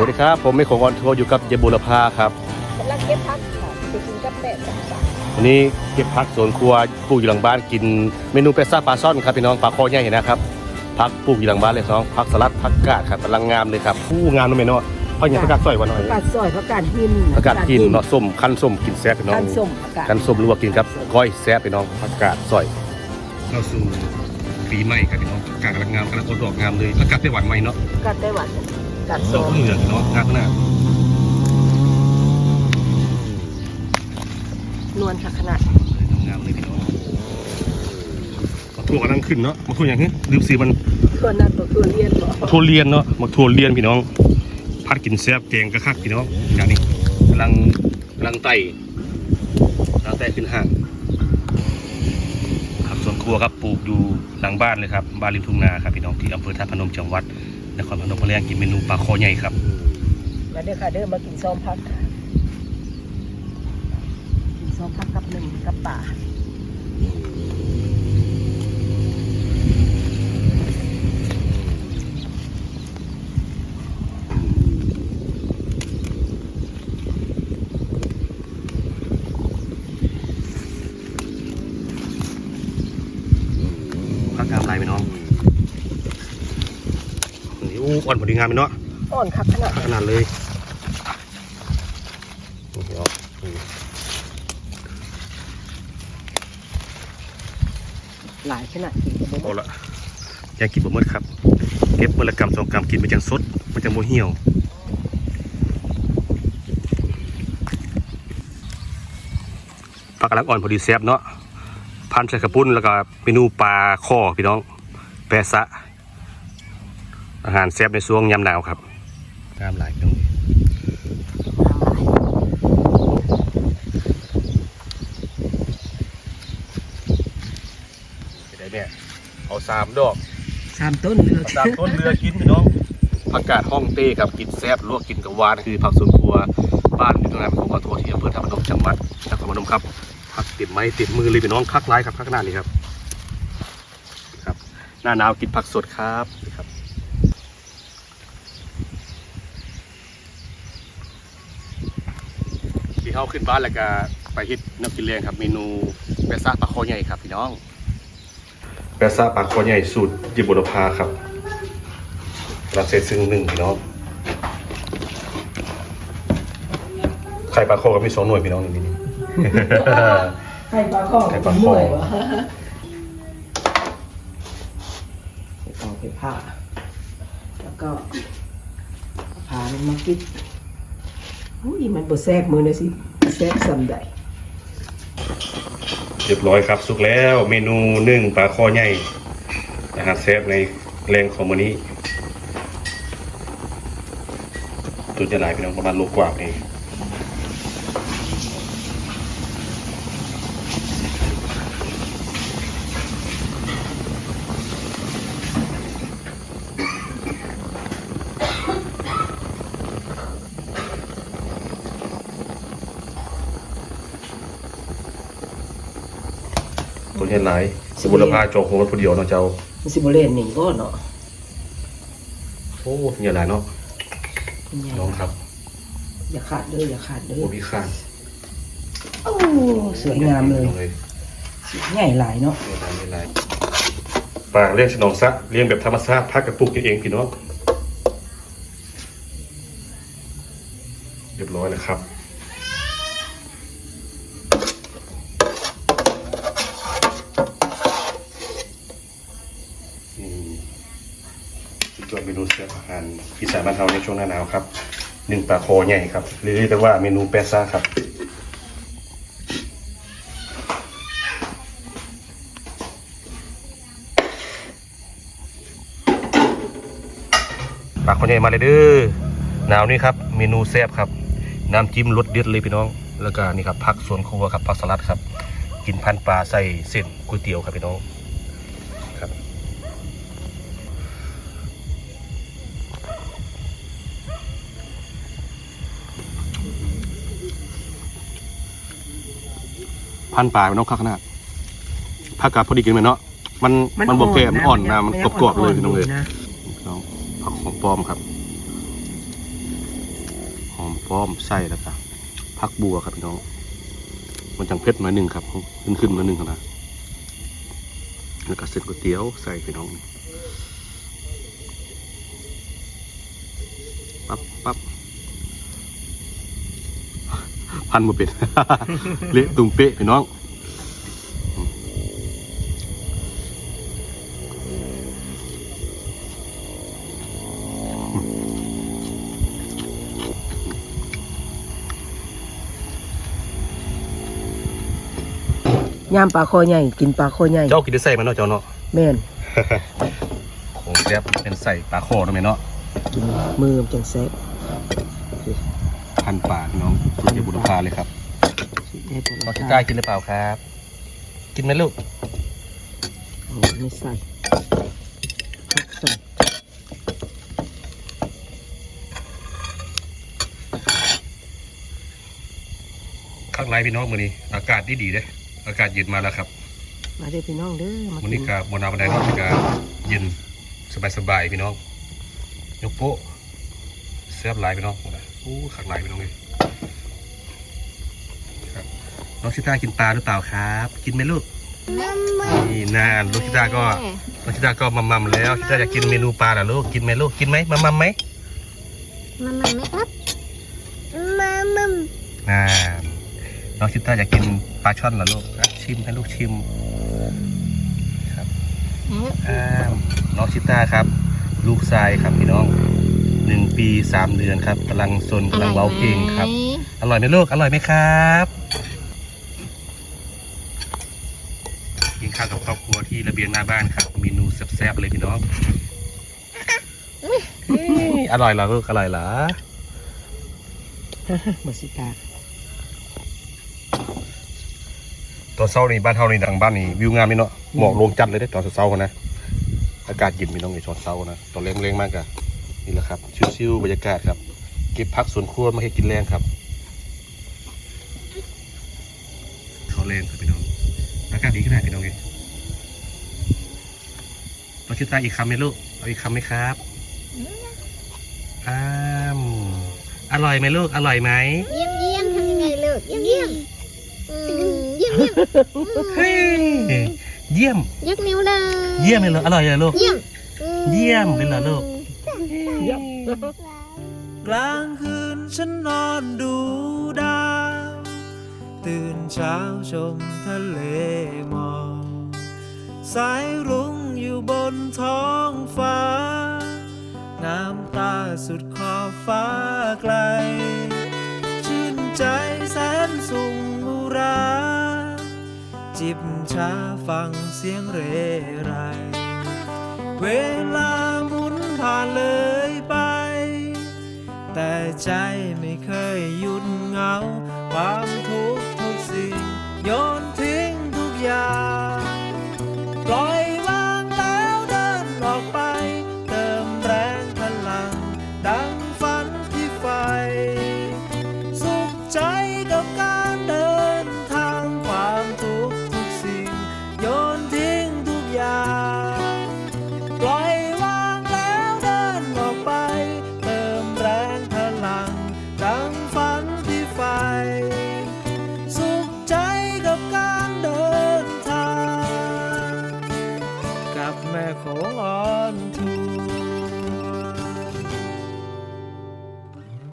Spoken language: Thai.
วัสดีครับ ผมไม่ของออนทัวร์อยู่กับเยบุรพาครับกำลังเก็บพักค่ะไปกินกับแม่ต่างวันนี้เก็บพักสวนครัวปลูกอยู่หลังบ้านกินเมนูเป็ดซ่าปลาซ่อนครับพี่น้องปลาคอใหญ่นะครับพักปลูกอยู่หลังบ้านเลยน้องพักสลัดพักกาดครับกำลังงามเลยครับอู้งามนะเมนูเอาอย่างประกาศสวยกว่าหน่อยๆผักกาดซอยผักกาดหินประกาศกินเนาะส้มคั้นส้มกินแซ่บพี่น้องคันส้มผักกาดคั้นส้มหรือว่ากินครับก้อยแซ่บพี่น้องผักกาดสอยเข้าสู่ปีใหม่ครับพี่น้องผักกาดกำลังงามกำลังอดดอกงามเลยผักกาดไต้หวันใหม่เนาะผักกาดไต้หวันผั กกาดดส้อกมเหลืองเนาะงามขนาดนวลค่ะขนาดงามเลยพี่น้องมาทั่วกำลังขึ้นเนาะมาทั่วอย่างนี้ลืมสีมันส่วนนั้นก็คือเรียนบ่ทั่วเลียนเนาะมาทั่วเลียนพี่น้อง พัดกินแซ่บแกงกระคักพี่น้องอย่างนี้กำลังกำลังไต่กำลังไต่ขึ้นห้างครับส่วนครัวครับปลูกอยู่หลังบ้านเลยครับบ้านริมทุ่งนาครับพี่น้องที่อำเภอท่าพนมจังหวัด นครพนมเพะแรงกินเมนูปลาคอใหญ่ครับมาเด้อค่ะเด้อมากินซ้อมพักกินซ้อมพักกับหนึ่งกับป่า พักงามหลายพี่น้องนี่ อู้อ่อนพอดีงามพี่เนาะอ่อนคักขนาดขนาดเลยนี่เอาอืมหลายขนาดกินกับบ่หมเอาดละอยากกินบะหมดครับ เก็บมละกรรมสองกรรมกินไปจังสดมันจังโมเหี่ยวปลากระลังอ่อนพอดีแซ่บเนาะพันใส่กระปุ้นแล้วก็เมนูปลาข้อพี่น้องแปะซะ อาหารแซ่บในช่วงยามหนาวครับงามหลายพี่น้องไปได้เนี่ยเอาสามดอกสามต้นเลือกตามต้นเรือกินพี่น้องผักกาดห้องเต้ครับกินแซ่บลวกกินกับหวานคือผักสวนครัวบ้านอยู่ตรงนั้นของกระทัวที่อำเภอท่าพนมจังหวัดนครพนมครับผักติดไม้ติดมือเลยพี่น้องคักร้ายครับคักขนาดนี้ครับ ครับ หน้าหนาวกินผักสดครับนี่ครับ ที่เข้าขึ้นบ้านแล้วก็ไปฮิตน้ำกินแรงครับ เมนูแปะซ่าปลาคอใหญ่ครับพี่น้องแปะซ่าปลาคอใหญ่สูตรยิบุรพาครับเราเซตซึ่งหนึ่งพี่น้องไข่ปลาคอก็มีสองหน่วยพี่น้องนี่นี่ไข่ปลาข้อไข่ปลาข้อหน่วยวะต่อไปผ้าแล้วก็ผ่ามันมากิด อุ้ยมันบ่แทรกมือนะสิแทรกซ้ำใดเรียบร้อยครับสุกแล้วเมนูนึ่งปลาคอใหญ่อาหารเซฟในแรงของมันนี้ตัวจะหลายพี่น้องประมาณโลกว่าเอง ตัวจะหลายสมุนไพรโจกโหรถผู้เดียวเนาะเจ้ามันสิบ่เล่นนี่ก็เนาะโอ้เยอะหลายเนาะคุณยายน้องครับ อย่าขาดเด้ออย่าขาดเด้อโอ้พี่ข้างโอ้สวยงามเลยน้องเลยใหญ่หลายเนาะไม่ไรไม่ไรปลาเลี้ยงสนองซะเลี้ยงแบบธรรมชาติพักกับปลูกกินเองพี่น้องเรียบร้อยนะครับ นี่สุดยอ ดเมนูเสียอาหารอีสานบ้านเราในช่วงหน้าหนาวครับหนึ่งปลาโคใหญ่ครับเรียกได้ว่าเมนูแปซ่าครับปลาโคใหญ่มาเลยเด้อหนาวนี่ครับ เมนูแซ่บครับ น้ำจิ้มรสเด็ดเลยพี่น้อง แล้วก็นี่ครับผักสวนครัวครับผักสลัดครับ กินพันปลาใส่เส้นก๋วยเตี๋ยวครับพี่น้อง พันปลาพี่น้องข้างหน้าผักกาดพอดีกินไหมเนาะมันมันบวกแก่มันอ่อนนะมันกรอบๆเลยพี่น้องเลยนะน้องผักของปลอมครับพร้อมใส่แล้วก็ผักบัวครับพี่น้อง มันจังเผ็ดหน่อยหนึ่งครับ ขึ้นขึ้นมาหนึ่งขนาดแล้วก็เส้นก๋วยเตี๋ยวใส่พี่น้องปั๊บปั๊บ พันมาเป็น เละตุ้มเป๊ะพี่น้องยามปลาคอใหญ่กินปลาคอใหญ่เจ้ากินได้ใส่มันเนาะเจ้าเนาะแม่นของแซ่บเป็นใส่ปลาโคเนาะแม่เนาะกินมือมันจังแซ่บ พันปลาพี่น้องสุดยอดบุรพาเลยครับสิได้บ่น้องชิต้ากินหรือเปล่าครับ กินไหมลูกเอาไม่ใส่ผักใส่ข้างในพี่น้องมือนี้อากาศดีดีๆเด้อากาศเย็นมาแล้วครับ มาเด้อพี่น้องเด้อมาวันกินี้นกับบนนาบันไดเนาะก็เย็นสบายๆพี่น้องยกโป๊ะแซ่บหลายพี่น้อง โอ้ข้างในพี่น้องเลยครับน้องชิต้ากินปลาหรือเปล่าครับ กินไหมลูกนี่นานลูกชิต้าก็ลูกชิต้าก็มัมมัมๆแล้วชิต้าอยากกินเมนูปลาเหรอลูกกินไหมลูกกินไหมมัมมัมๆไหมมามาไหมครับมามาอ่าน้องชิต้าอยากกินปลาช่อนเหรอลูกอะชิมให้ลูกชิมครับอ่าน้องชิต้าครับ ลูกชายครับพี่น้อง หนึ่งปีสามเดือนครับกำลังซนกำลังเว้าเก่งครับ อร่อยไหมลูกอร่อยไหมครับกินข้าวกับครอบครัวที่ระเบียงหน้าบ้านครับเมนูแซ่บๆเลยพี่น้องเอ้ยอร่อยเหรอลูกอร่อยเหรอมาสิตาตอนเช้านี่บ้านเฮานี่ดังบ้านนี่วิวงามนี่เนาะหมอกลงจัดเลยได้ตอนเช้าๆนะอากาศเย็นพี่น้องในตอนเช้านะตอนแรงๆมากอะ นี่แหละครับ ชิวๆบรรยากาศครับ เก็บพักสวนครัวมาให้กินแรงครับเขาแรงครับพี่น้องอากาศดีขนาดพี่น้องเลยเราคิดตาอีกคำไหมลูกเอาอีกคำไหมครับอ้ามอร่อยไหมลูก อร่อยไหมเยี่ยมเยี่ยมทำยังไงลูกเยี่ยมเยี่ยมอืมเยี่ยมเยี่ยมเฮ้ยเยี่ยม ยกนิ้วเลย เยี่ยมเลยเหรออร่อยเลยเหรอลูก เยี่ยม เยี่ยมเลยเหรอลูก กลางคืนฉันนอนดูดาว ตื่นเช้าชมทะเลหมอกสายรุ้งอยู่บนท้องฟ้างามตาสุดขอบฟ้าไกล ชื่นใจแสนสุงอุรา จิบชาฟังเสียงเรไร เวลาหมุน ผ่านเลยไป แต่ใจไม่เคยหยุดเหงา ความทุกข์ทุกสิ่งโยน